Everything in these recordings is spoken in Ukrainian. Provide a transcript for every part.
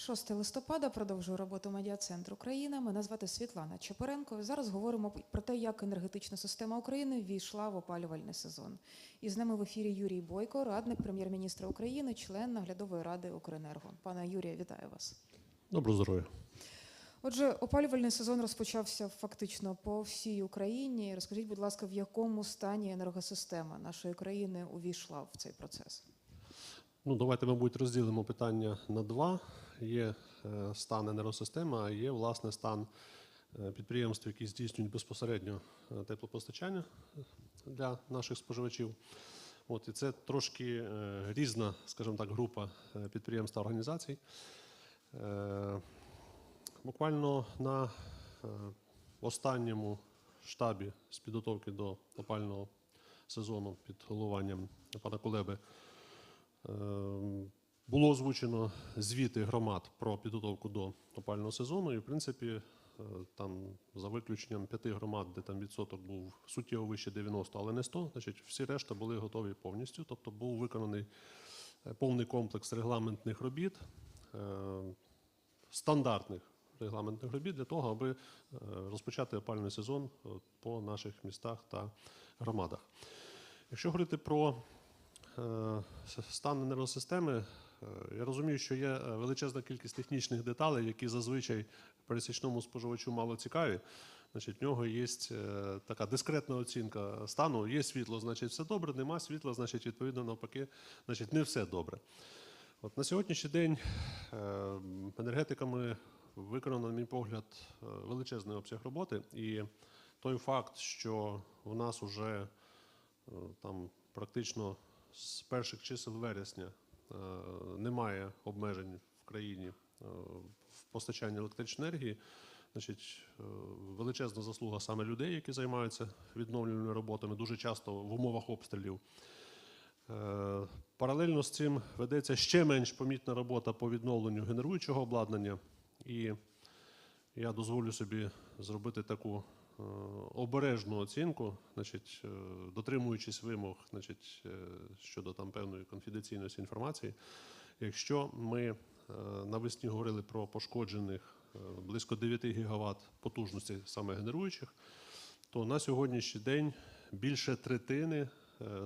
6 листопада продовжую роботу медіа-центру Україна. Мене звати Світлана Чепоренко. Зараз говоримо про те, як енергетична система України ввійшла в опалювальний сезон. І з нами в ефірі Юрій Бойко, радник прем'єр-міністра України, член наглядової ради Укренерго. Пане Юрія, вітаю вас. Доброго здоров'я. Отже, опалювальний сезон розпочався фактично по всій Україні. Розкажіть, будь ласка, в якому стані енергосистема нашої країни увійшла в цей процес? Ну, давайте, мабуть, розділимо питання на два. Є е, стан енергосистеми, а є власне стан е, підприємств, які здійснюють безпосередньо е, теплопостачання для наших споживачів. От, і це трошки різна, скажімо так, група підприємств та організацій. Буквально на останньому штабі з підготовки до опального сезону під головуванням пана Кулеби е, було озвучено звіти громад про підготовку до опального сезону, і в принципі, е, там за виключенням п'яти громад, де там відсоток був суттєво вище 90, але не 100, значить всі решта були готові повністю. Тобто був виконаний е, повний комплекс регламентних робіт, е, стандартних регламентних робіт для того, аби розпочати опальний сезон по наших містах та громадах. Якщо говорити про стан енергосистеми, я розумію, що є е, величезна кількість технічних деталей, які зазвичай пересічному споживачу мало цікаві. Значить, в нього є е, така дискретна оцінка стану. Є світло, значить все добре, нема світла, значить, відповідно, навпаки, значить, не все добре. От на сьогоднішній день е, енергетиками виконано, на мій погляд, е, величезний обсяг роботи. І той факт, що у нас вже е, там практично з перших чисел вересня е, немає обмежень в країні е, в постачанні електричної енергії. Значить, е, величезна заслуга саме людей, які займаються відновлювальними роботами, дуже часто в умовах обстрілів. Е, Паралельно з цим ведеться ще менш помітна робота по відновленню генеруючого обладнання. І я дозволю собі зробити таку е, обережну оцінку, значить, е, дотримуючись вимог значить, е, щодо там певної конфіденційності інформації. Якщо ми е, навесні говорили про пошкоджених е, близько 9 гігават потужності саме генеруючих, то на сьогоднішній день більше третини е,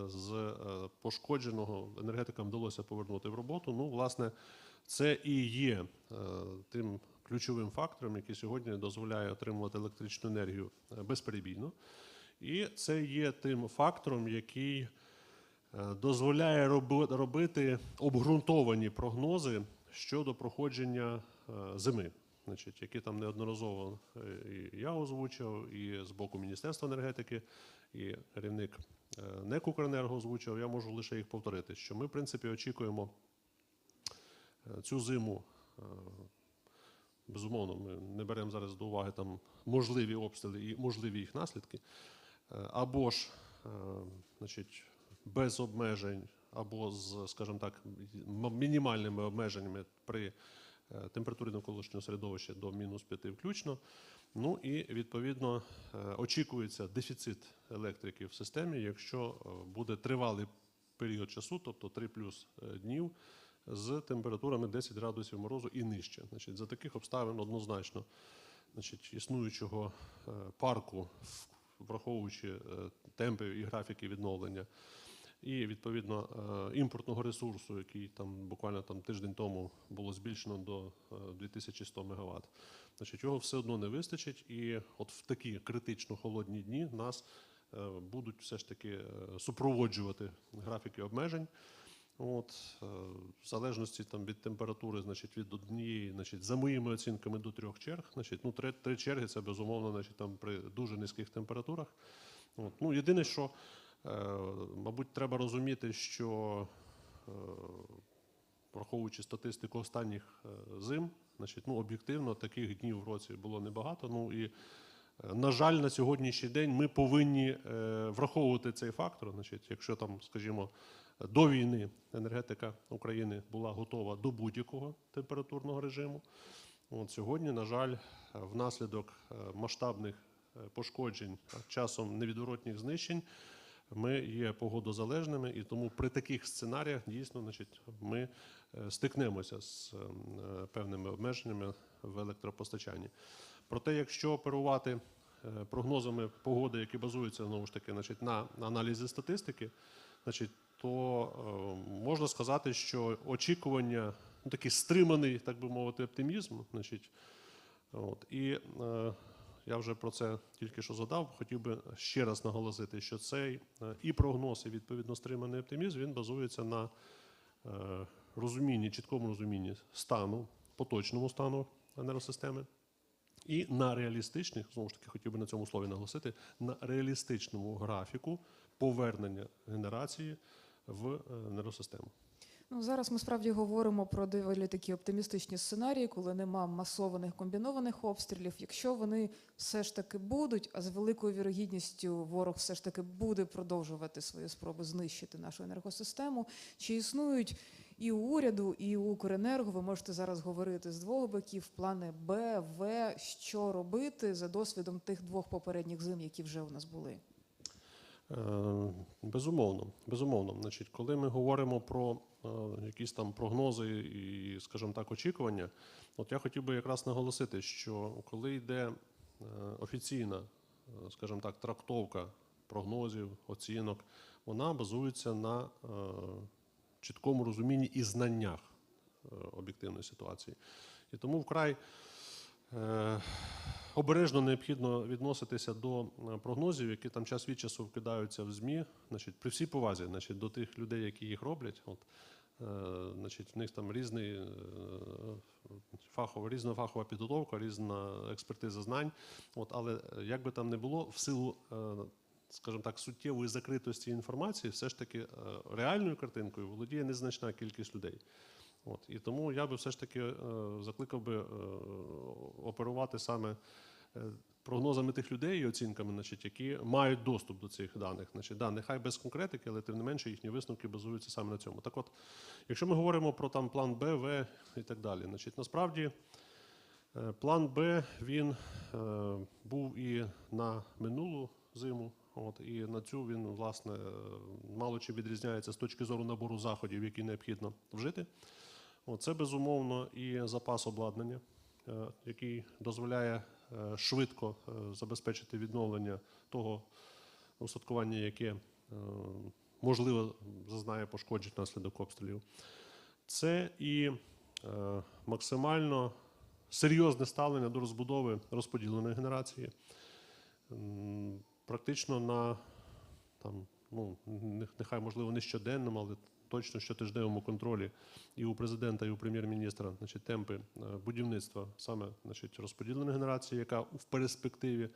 з е, пошкодженого енергетикам вдалося повернути в роботу. Ну, власне, це і є е, тим ключовим фактором, який сьогодні дозволяє отримувати електричну енергію е, безперебійно. І це є тим фактором, який е, дозволяє робити обґрунтовані прогнози щодо проходження е, зими, значить, які там неодноразово і я озвучив, і з боку Міністерства енергетики, і керівник НЕК «Укренерго» озвучив. Я можу лише їх повторити, що ми, в принципі, очікуємо цю зиму. Безумовно, ми не беремо зараз до уваги там можливі обстріли і можливі їх наслідки. Е, Або ж, е, значить, без обмежень, або з, скажімо так, мінімальними обмеженнями при е, температурі навколишнього середовища до мінус 5 включно. Ну і відповідно очікується дефіцит електрики в системі, якщо буде тривалий період часу, тобто 3 плюс днів, з температурами 10 градусів морозу і нижче. Значить, за таких обставин однозначно значить, існуючого е, парку, враховуючи е, темпи і графіки відновлення, і відповідно е, імпортного ресурсу, який там буквально там тиждень тому було збільшено до е, 2100 МВт. Значить, його все одно не вистачить, і от в такі критично холодні дні нас будуть все ж таки супроводжувати графіки обмежень. От, е, в залежності там, від температури, значить, від однієї, значить, за моїми оцінками до трьох черг. Значить, ну, три, три черги це безумовно значить, там, при дуже низьких температурах. От. Ну, єдине, що, е, мабуть, треба розуміти, що е, враховуючи статистику останніх е, зим, значить, ну, об'єктивно таких днів в році було небагато. Ну, і, е, на жаль, на сьогоднішній день ми повинні враховувати цей фактор. Значить, якщо там, скажімо, до війни енергетика України була готова до будь-якого температурного режиму. От сьогодні, на жаль, е, внаслідок е, масштабних е, пошкоджень, часом невідворотніх знищень, ми є погодозалежними, і тому при таких сценаріях дійсно значить, ми е, стикнемося з е, певними обмеженнями в електропостачанні. Проте, якщо оперувати е, прогнозами погоди, які базуються знову ж таки значить, на аналізі статистики, значить, то е, можна сказати, що очікування, ну, такий стриманий, так би мовити, оптимізм, значить, от, і е, я вже про це тільки що згадав. Хотів би ще раз наголосити, що цей е, і прогноз, і відповідно стриманий оптимізм він базується на е, розумінні, чіткому розумінні стану, поточному стану енергосистеми, і на реалістичних, знову ж таки, хотів би на цьому слові наголосити, на реалістичному графіку повернення генерації в енергосистему. Ну, зараз ми справді говоримо про доволі такі оптимістичні сценарії, коли нема масованих комбінованих обстрілів. Якщо вони все ж таки будуть, а з великою вірогідністю ворог все ж таки буде продовжувати свої спроби знищити нашу енергосистему, чи існують і у уряду, і у Укренерго, ви можете зараз говорити з двох боків, плани Б, В, що робити за досвідом тих двох попередніх зим, які вже у нас були. Е, Безумовно, безумовно. Значить, коли ми говоримо про е, якісь там прогнози і, скажімо так, очікування, от я хотів би якраз наголосити, що коли йде е, офіційна, скажімо так, трактовка прогнозів, оцінок, вона базується на чіткому розумінні і знаннях об'єктивної ситуації. І тому вкрай обережно необхідно відноситися до е, прогнозів, які там час від часу вкидаються в ЗМІ, значить, при всій повазі значить, до тих людей, які їх роблять. От, е, значить, в них там різний е, фахова, різна фахова підготовка, різна експертиза знань. От, але як би там не було, в силу, скажімо так, суттєвої закритості інформації, все ж таки реальною картинкою володіє незначна кількість людей. От, і тому я би все ж таки е, закликав би е, оперувати саме е, прогнозами тих людей і оцінками, значить, які мають доступ до цих даних. Значить, да, нехай без конкретики, але тим не менше їхні висновки базуються саме на цьому. Так от, якщо ми говоримо про там план Б, В і так далі, значить, насправді е, план Б він е, був і на минулу зиму. От, і на цю він, власне, е, мало чи відрізняється з точки зору набору заходів, які необхідно вжити. Це безумовно і запас обладнання, е, який дозволяє е, швидко е, забезпечити відновлення того устаткування, яке можливо зазнає пошкоджень внаслідок обстрілів. Це і максимально серйозне ставлення до розбудови розподіленої генерації. Практично на там, ну, нехай можливо не щоденному, але точно щотижневому контролі і у президента, і у прем'єр-міністра значить, темпи е, будівництва саме значить, розподіленої генерації, яка в перспективі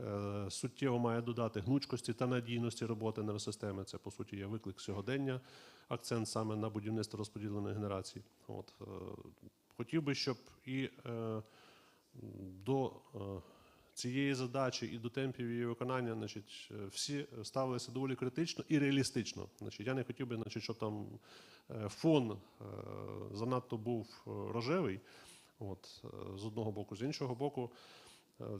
е, суттєво має додати гнучкості та надійності роботи енергосистеми. Це по суті є виклик сьогодення, акцент саме на будівництво розподіленої генерації. От, е, хотів би, щоб і до цієї задачі і до темпів її виконання, значить, е, всі ставилися доволі критично і реалістично. Значить, я не хотів би, значить, щоб там е, фон е, занадто був рожевий. От, з одного боку, з іншого боку,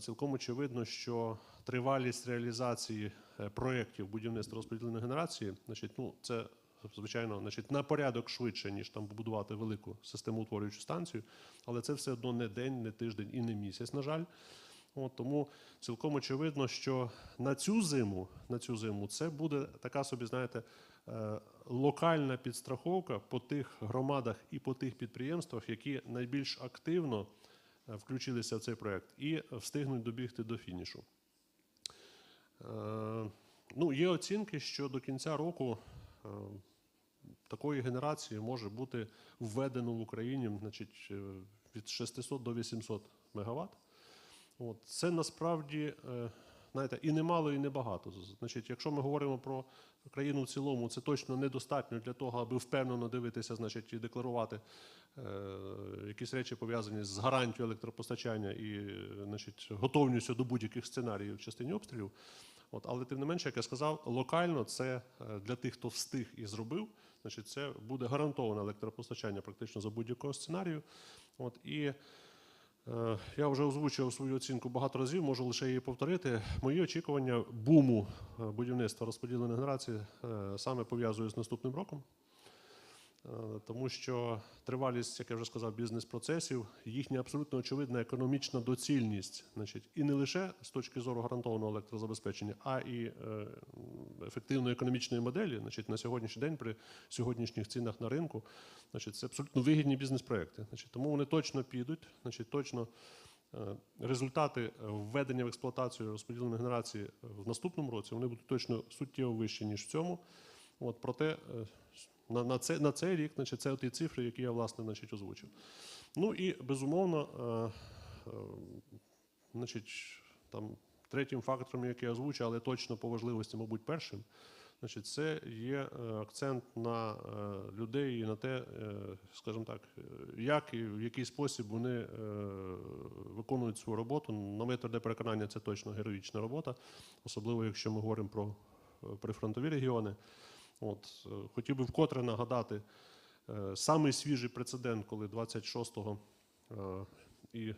цілком очевидно, що тривалість реалізації проєктів будівництва розподіленої генерації, значить, ну, це звичайно, значить, на порядок швидше, ніж там побудувати велику системоутворюючу станцію, але це все одно не день, не тиждень і не місяць, на жаль. От, тому цілком очевидно, що на цю зиму, на цю зиму це буде така собі, знаєте, е, локальна підстраховка по тих громадах і по тих підприємствах, які найбільш активно е, включилися в цей проект і встигнуть добігти до фінішу. Е, Ну, є оцінки, що до кінця року такої генерації може бути введено в Україні значить, від 600 до 800 мегаватт. От, це насправді, е, знаєте, і немало, і небагато. Значить, якщо ми говоримо про країну в цілому, це точно недостатньо для того, аби впевнено дивитися, значить, і декларувати е, якісь речі пов'язані з гарантією електропостачання і значить, готовністю до будь-яких сценаріїв в частині обстрілів. От, але тим не менше, як я сказав, локально це е, для тих, хто встиг і зробив, значить, це буде гарантоване електропостачання практично за будь-якого сценарію. От, і Я вже озвучив свою оцінку багато разів, можу лише її повторити. Мої очікування буму е, будівництва розподіленої генерації е, саме пов'язую з наступним роком. Е, Тому що тривалість, як я вже сказав, бізнес-процесів, їхня абсолютно очевидна економічна доцільність, значить, і не лише з точки зору гарантованого електрозабезпечення, а і е, ефективної економічної моделі, значить, на сьогоднішній день при сьогоднішніх цінах на ринку, значить, це абсолютно вигідні бізнес-проекти. Значить, тому вони точно підуть, значить, точно е, результати введення в експлуатацію розподіленої генерації в наступному році вони будуть точно суттєво вищі, ніж в цьому. От, проте на, на, це, на цей рік, значить, це ті цифри, які я власне значить, озвучив. Ну і безумовно, е, е, значить, там, третім фактором, який я озвучив, але точно по важливості, мабуть, першим, значить, це є е, акцент на е, людей і на те, е, скажімо так, як і в який спосіб вони виконують свою роботу. На моє тверде переконання, це точно героїчна робота, особливо якщо ми говоримо про прифронтові регіони. От, е, хотів би вкотре нагадати е, самий свіжий прецедент, коли 26-го е, і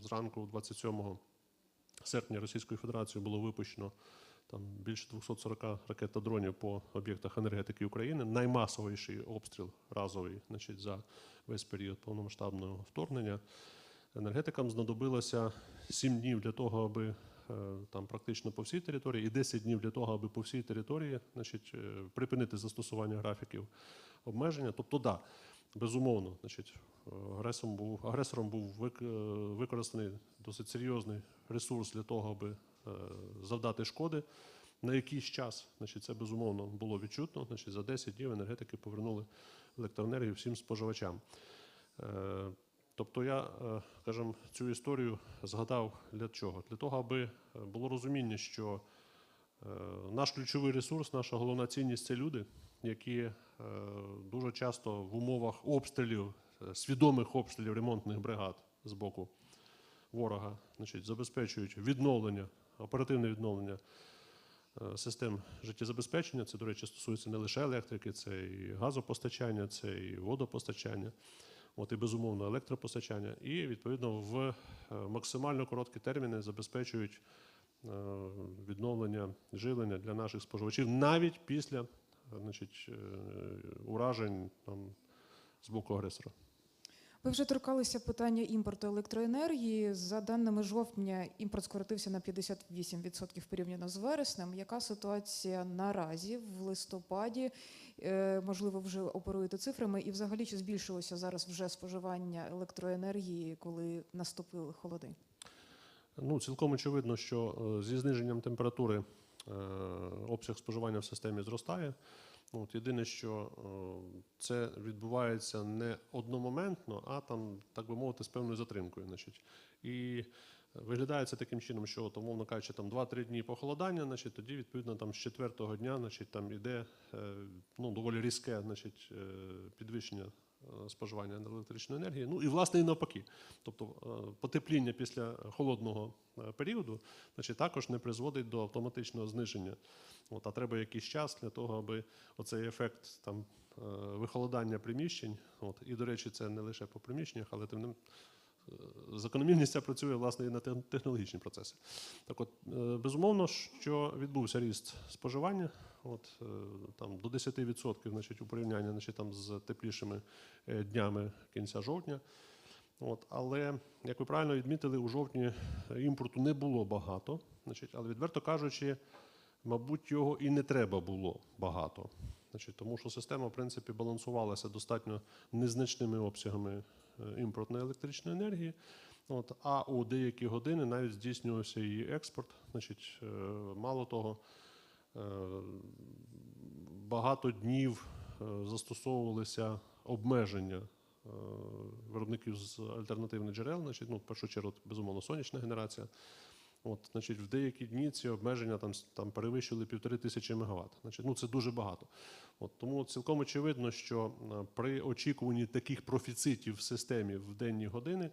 зранку 27 серпня Російською Федерацією було випущено там більше 240 ракет та дронів по об'єктах енергетики України. Наймасовіший обстріл разовий значить, за весь період повномасштабного вторгнення. Енергетикам знадобилося 7 днів для того, аби там практично по всій території, і 10 днів для того, аби по всій території значить, е, припинити застосування графіків обмеження. Тобто, да, безумовно, значить, агресором був, агресором був е, використаний досить серйозний ресурс для того, аби е, завдати шкоди. На якийсь час, значить, це безумовно було відчутно. Значить, за 10 днів енергетики повернули електроенергію всім споживачам. Тобто я, е, скажімо, цю історію згадав для чого? Для того, аби е, було розуміння, що е, наш ключовий ресурс, наша головна цінність це люди, які дуже часто в умовах обстрілів, свідомих обстрілів ремонтних бригад з боку ворога, значить, забезпечують відновлення, оперативне відновлення систем життєзабезпечення. Це, до речі, стосується не лише електрики, це і газопостачання, це і водопостачання. От і безумовно електропостачання, і відповідно в е, максимально короткі терміни забезпечують е, відновлення живлення для наших споживачів навіть після е, значить, уражень там, з боку агресора. Ви вже торкалися питання імпорту електроенергії. За даними жовтня, імпорт скоротився на 58% порівняно з вереснем. Яка ситуація наразі в листопаді? Е, Можливо, вже оперуєте цифрами, і взагалі чи збільшилося зараз вже споживання електроенергії, коли наступили холоди? Ну, цілком очевидно, що е, зі зниженням температури е, обсяг споживання в системі зростає. Ну, От єдине, що е, це відбувається не одномоментно, а там, так би мовити, з певною затримкою. Значить. І виглядає це таким чином, що, от, умовно кажучи, там 2-3 дні похолодання, значить, тоді, відповідно, там з четвертого дня значить, там іде е, ну, доволі різке значить, е, підвищення споживання електричної енергії. Ну і власне і навпаки. Тобто е, потепління після холодного е, періоду значить, також не призводить до автоматичного зниження. От, а треба якийсь час для того, аби оцей ефект там, е, вихолодання приміщень, от, і, до речі, це не лише по приміщеннях, але тим не е, закономірність ця працює власне і на технологічні процеси. Так от, е, безумовно, що відбувся ріст споживання. От, е, там, до 10% значить, у порівнянні значить, там, з теплішими е, днями кінця жовтня. От, але, як ви правильно відмітили, у жовтні імпорту не було багато. Значить, але відверто кажучи, мабуть, його і не треба було багато. Значить, тому що система, в принципі, балансувалася достатньо незначними обсягами е, імпортної електричної енергії. От, а у деякі години навіть здійснювався її експорт. Значить, мало того, багато днів е, застосовувалися обмеження е, виробників з альтернативних джерел, значить, ну, в першу чергу, безумовно, сонячна генерація. От, значить, в деякі дні ці обмеження там, там перевищили півтори тисячі мегаватт. Значить, ну, це дуже багато. От, тому цілком очевидно, що е, при очікуванні таких профіцитів в системі в денні години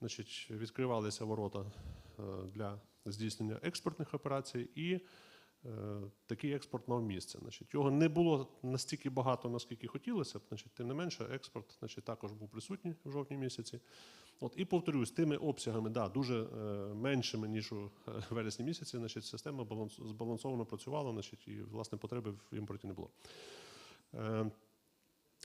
значить, відкривалися ворота е, для здійснення експортних операцій, і е, такий експорт мав місце. Значить, його не було настільки багато, наскільки хотілося. Значить, тим не менше, експорт значить, також був присутній в жовтні місяці. От, і повторюсь, тими обсягами, да, дуже е, меншими, ніж у е, вересні місяці, значить, система баланс, збалансовано працювала, значить, і власне потреби в імпорті не було. Е,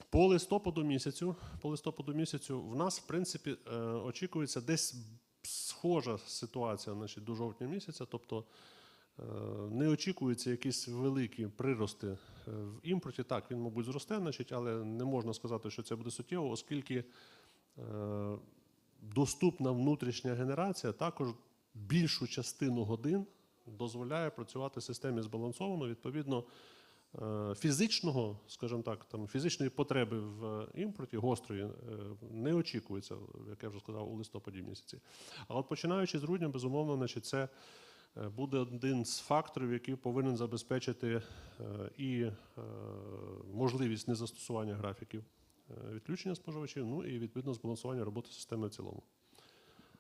по листопаду місяцю, по листопаду місяцю в нас, в принципі, е, очікується десь схожа ситуація значить, до жовтня місяця, тобто е, не очікуються якісь великі прирости е, в імпорті. Так, він, мабуть, зросте, значить, але не можна сказати, що це буде суттєво, оскільки е, доступна внутрішня генерація також більшу частину годин дозволяє працювати системі збалансовано. Відповідно, е, фізичного, скажімо так, там фізичної потреби в імпорті гострої е, не очікується, як я вже сказав, у листопаді місяці. А от починаючи з грудня, безумовно, значить, це е, буде один з факторів, який повинен забезпечити е, і е, можливість незастосування графіків е, відключення споживачів, ну і відповідно збалансування роботи системи в цілому.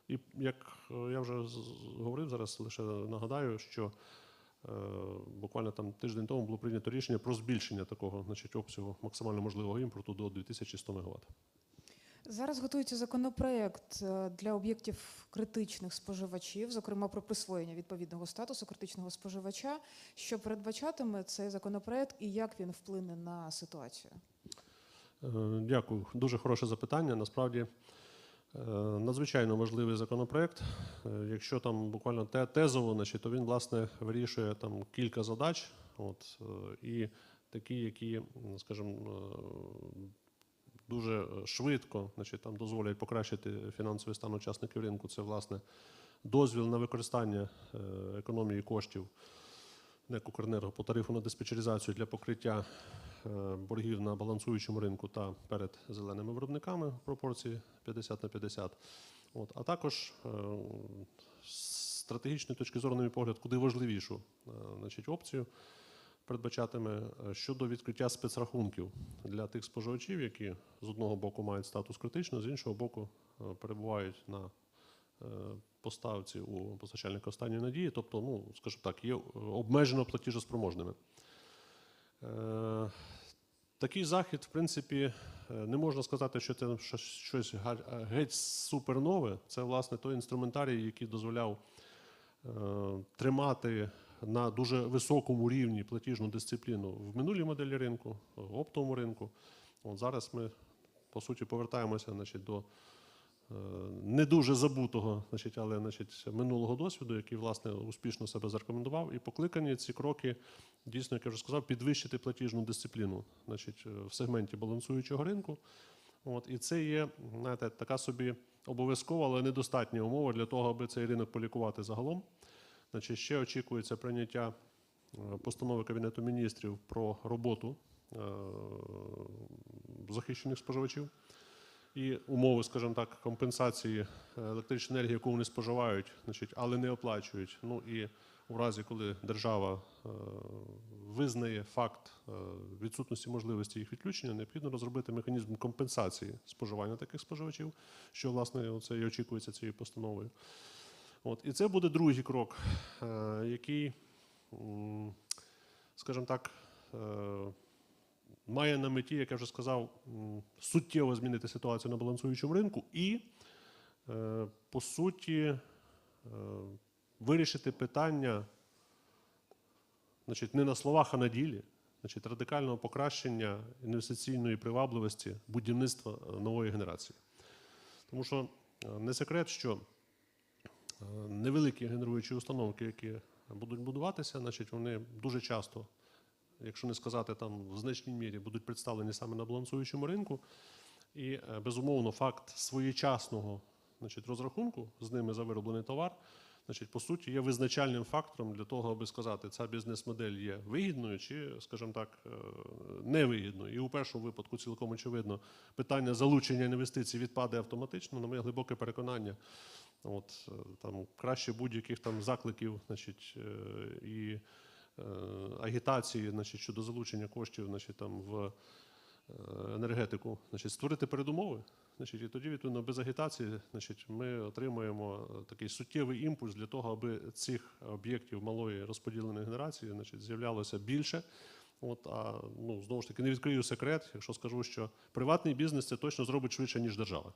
І як е, я вже говорив зараз, лише нагадаю, що е, буквально там тиждень тому було прийнято рішення про збільшення такого значить, обсягу максимально можливого імпорту до 2100 МВт. Зараз готується законопроект е, для об'єктів критичних споживачів, зокрема про присвоєння відповідного статусу критичного споживача. Що передбачатиме цей законопроект і як він вплине на ситуацію? Е, Дякую. Дуже хороше запитання. Насправді е, надзвичайно важливий законопроект. Якщо там буквально те- тезово, значить, то він власне вирішує там кілька задач. От, і такі, які, скажімо, дуже швидко значить, там дозволять покращити фінансовий стан учасників ринку. Це власне дозвіл на використання е, економії коштів НЕК по тарифу на диспетчеризацію для покриття е, боргів на балансуючому ринку та перед зеленими виробниками в пропорції 50 на 50. От, а також е, з стратегічної точки зору, на мій погляд, куди важливішу е, значить, опцію передбачатиме е, щодо відкриття спецрахунків для тих споживачів, які з одного боку мають статус критичного, з іншого боку е, перебувають на е, поставці у постачальника останньої надії, тобто, ну, скажімо так, є обмежено платіжоспроможними. Такий захід, в принципі, не можна сказати, що це щось- геть супернове. Це, власне, той інструментарій, який дозволяв тримати на дуже високому рівні платіжну дисципліну в минулій моделі ринку, в оптовому ринку. От зараз ми, по суті, повертаємося значить, до е, не дуже забутого, значить, але значить, минулого досвіду, який власне успішно себе зарекомендував, і покликані ці кроки дійсно, як я вже сказав, підвищити платіжну дисципліну значить, в сегменті балансуючого ринку. От, і це є знаєте, така собі обов'язкова, але недостатня умова для того, аби цей ринок полікувати загалом. Значить, ще очікується прийняття е, постанови Кабінету міністрів про роботу е, захищених споживачів і умови, скажімо так, компенсації е, електричної енергії, яку вони споживають, значить, але не оплачують. Ну і у разі, коли держава визнає факт відсутності можливості їх відключення, необхідно розробити механізм компенсації споживання таких споживачів, що власне це і очікується цією постановою. От, і це буде другий крок, е, який, скажімо так, е, має на меті, як я вже сказав, суттєво змінити ситуацію на балансуючому ринку і, е, по суті, вирішити питання значить, не на словах, а на ділі, значить, радикального покращення інвестиційної привабливості будівництва нової генерації. Тому що не секрет, що невеликі генеруючі установки, які будуть будуватися, значить, вони дуже часто, якщо не сказати там в значній мірі, будуть представлені саме на балансуючому ринку. І е, безумовно, факт своєчасного значить, розрахунку з ними за вироблений товар, значить, по суті, є визначальним фактором для того, аби сказати, ця бізнес-модель є вигідною чи, скажімо так, е, невигідною. І у першому випадку цілком очевидно питання залучення інвестицій відпаде автоматично, на моє глибоке переконання. От е, там краще будь-яких там закликів, значить, е, і е, агітації, значить, щодо залучення коштів, значить, там в енергетику, значить, створити передумови. Значить, і тоді, відповідно, без агітації, значить, ми отримуємо такий суттєвий імпульс для того, аби цих об'єктів малої розподіленої генерації, значить, з'являлося більше. От, а ну знову ж таки не відкрию секрет, якщо скажу, що приватний бізнес це точно зробить швидше, ніж держава.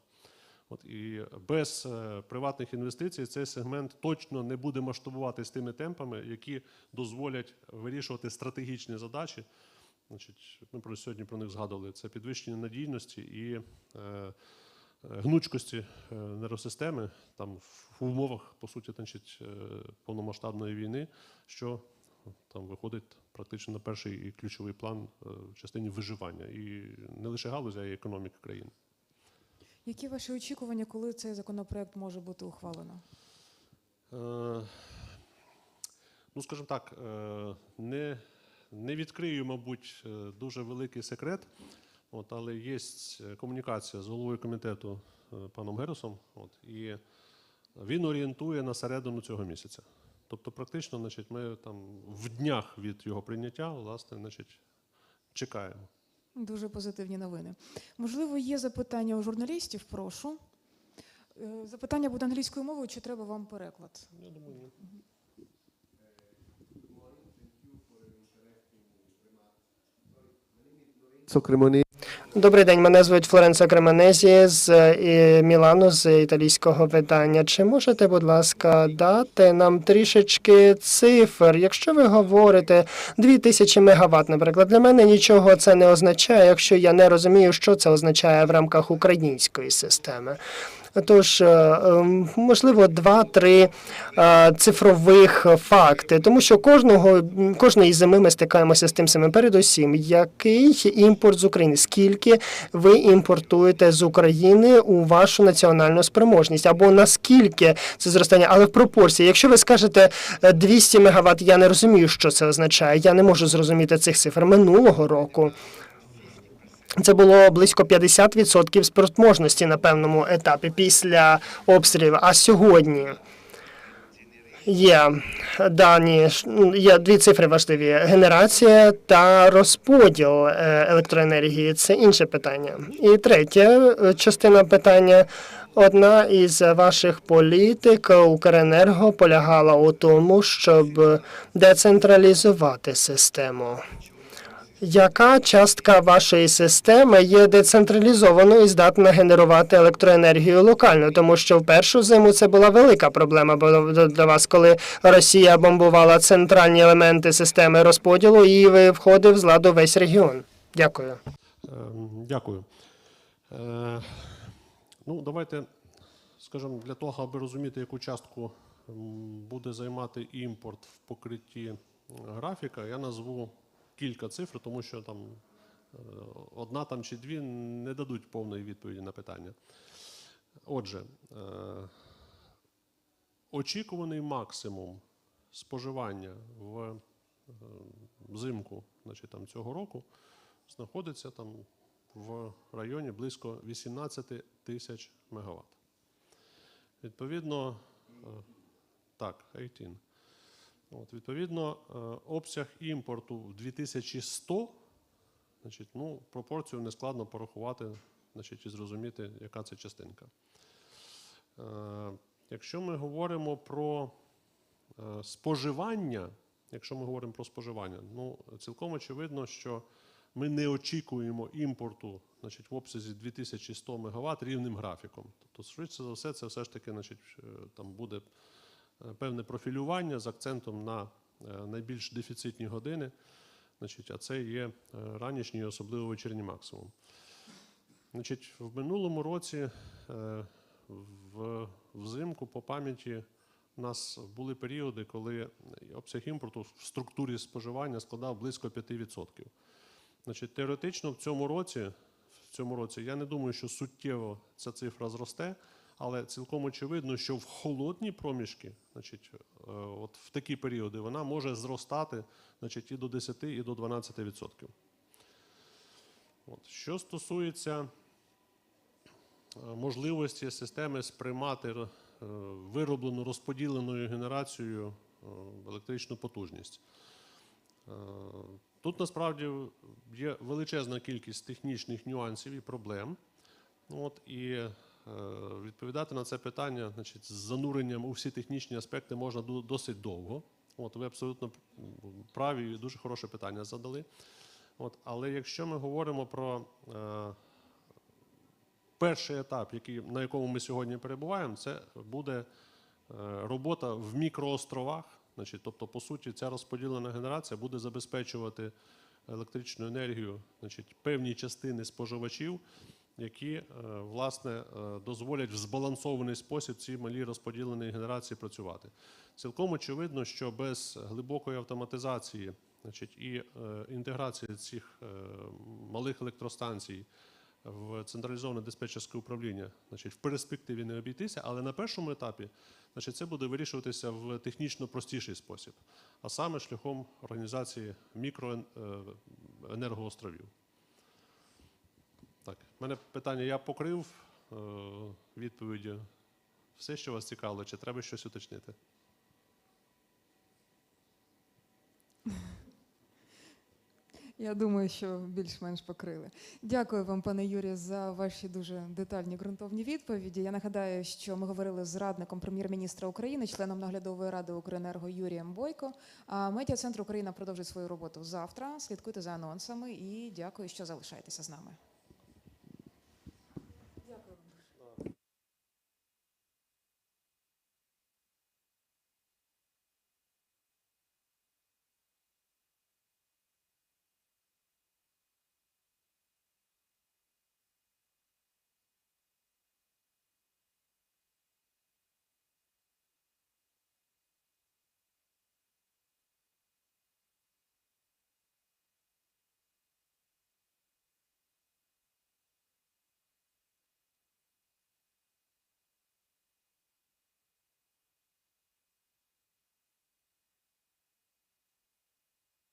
От, і без е, приватних інвестицій цей сегмент точно не буде масштабуватись тими темпами, які дозволять вирішувати стратегічні задачі. Значить, ми про сьогодні про них згадували. Це підвищення надійності і е, гнучкості е, нейросистеми там в умовах, по суті, значить, е, повномасштабної війни, що там виходить практично на перший і ключовий план в частині виживання і не лише галузі, а й економіки країни. Які ваші очікування, коли цей законопроект може бути ухвалено? Е, Ну, скажімо так, е, не, не відкрию, мабуть, е, дуже великий секрет, от, але є комунікація з головою комітету паном Герусом, от, і він орієнтує на середину цього місяця. Тобто, практично, значить, ми там в днях від його прийняття, власне, значить, чекаємо. Дуже позитивні новини. Можливо, є запитання у журналістів, прошу. Е, Запитання буде англійською мовою, чи треба вам переклад? Я думаю, ні. Crecmoni Добрий день, мене звуть Флоренцо Кременезі з е, Мілану з італійського видання. Чи можете, будь ласка, дати нам трішечки цифр? Якщо ви говорите 2000 мегаватт, наприклад, для мене нічого це не означає, якщо я не розумію, що це означає в рамках української системи. Тож, е, ем, можливо, два-три е, цифрових факти, тому що кожного кожної зими ми стикаємося з тим самим. Передусім, який імпорт з України? Скільки ви імпортуєте з України у вашу національну спроможність? Або наскільки це зростання? Але в пропорції, якщо ви скажете е, 200 мегаватт, я не розумію, що це означає. Я не можу зрозуміти цих цифр минулого року. Це було близько 50% спроможності на певному етапі після обстрілів. А сьогодні є дані, ну, є дві цифри важливі: генерація та розподіл е, електроенергії. Це інше питання. І третя е, частина питання. Одна із ваших політик Укренерго полягала у тому, щоб децентралізувати систему. Яка частка вашої системи є децентралізованою і здатна генерувати електроенергію локально? Тому що в першу зиму це була велика проблема для вас, коли Росія бомбувала центральні елементи системи розподілу і входив з ладу весь регіон. Дякую. Ем, Дякую. Е, Ну, давайте, скажімо, для того, аби розуміти, яку частку буде займати імпорт в покритті графіка, я назву кілька цифр, тому що там е, одна там чи дві не дадуть повної відповіді на питання. Отже, е, очікуваний максимум споживання в е, взимку значить, там, цього року знаходиться там в районі близько 18 тисяч мегаватт. Відповідно, так, 18. От, відповідно, е, обсяг імпорту в 2100, значить, ну, пропорцію нескладно порахувати значить, і зрозуміти, яка це частинка. Е, Якщо ми говоримо про е, споживання, якщо ми говоримо про споживання, ну цілком очевидно, що ми не очікуємо імпорту значить, в обсязі 2100 МВт рівним графіком. Тобто, швидше за все, це все ж таки значить, там буде певне профілювання з акцентом на е, найбільш дефіцитні години, значить, а це є е, ранішній, особливо вечірній максимум. Значить, в минулому році е, в, взимку по пам'яті у нас були періоди, коли обсяг імпорту в структурі споживання складав близько 5%. Значить, теоретично в цьому році, в цьому році я не думаю, що суттєво ця цифра зросте, але цілком очевидно, що в холодні проміжки, значить, е, от в такі періоди, вона може зростати значить, і до 10, і до 12%. От. Що стосується е, можливості системи сприймати е, вироблену розподіленою генерацією електричну потужність. Тут насправді є величезна кількість технічних нюансів і проблем. От, і відповідати на це питання значить, з зануренням у всі технічні аспекти можна досить довго. От, ви абсолютно праві і дуже хороше питання задали. От, але якщо ми говоримо про е, перший етап, який, на якому ми сьогодні перебуваємо, це буде е, робота в мікроостровах. Значить, тобто, по суті, ця розподілена генерація буде забезпечувати електричну енергію значить, певні частини споживачів, які е, власне е, дозволять в збалансований спосіб ці малі розподілені генерації працювати. Цілком очевидно, що без глибокої автоматизації значить, і е, інтеграції цих малих електростанцій в централізоване диспетчерське управління, значить, в перспективі не обійтися, але на першому етапі значить, це буде вирішуватися в технічно простіший спосіб, а саме шляхом організації мікроенергоостровів. Так, в мене питання я покрив е, відповіддю. Все, що вас цікавило, чи треба щось уточнити? Я думаю, що більш-менш покрили. Дякую вам, пане Юрію, за ваші дуже детальні ґрунтовні відповіді. Я нагадаю, що ми говорили з радником прем'єр-міністра України, членом наглядової ради Укренерго Юрієм Бойко. А медіа центр Україна продовжить свою роботу завтра. Слідкуйте за анонсами і дякую, що залишаєтеся з нами.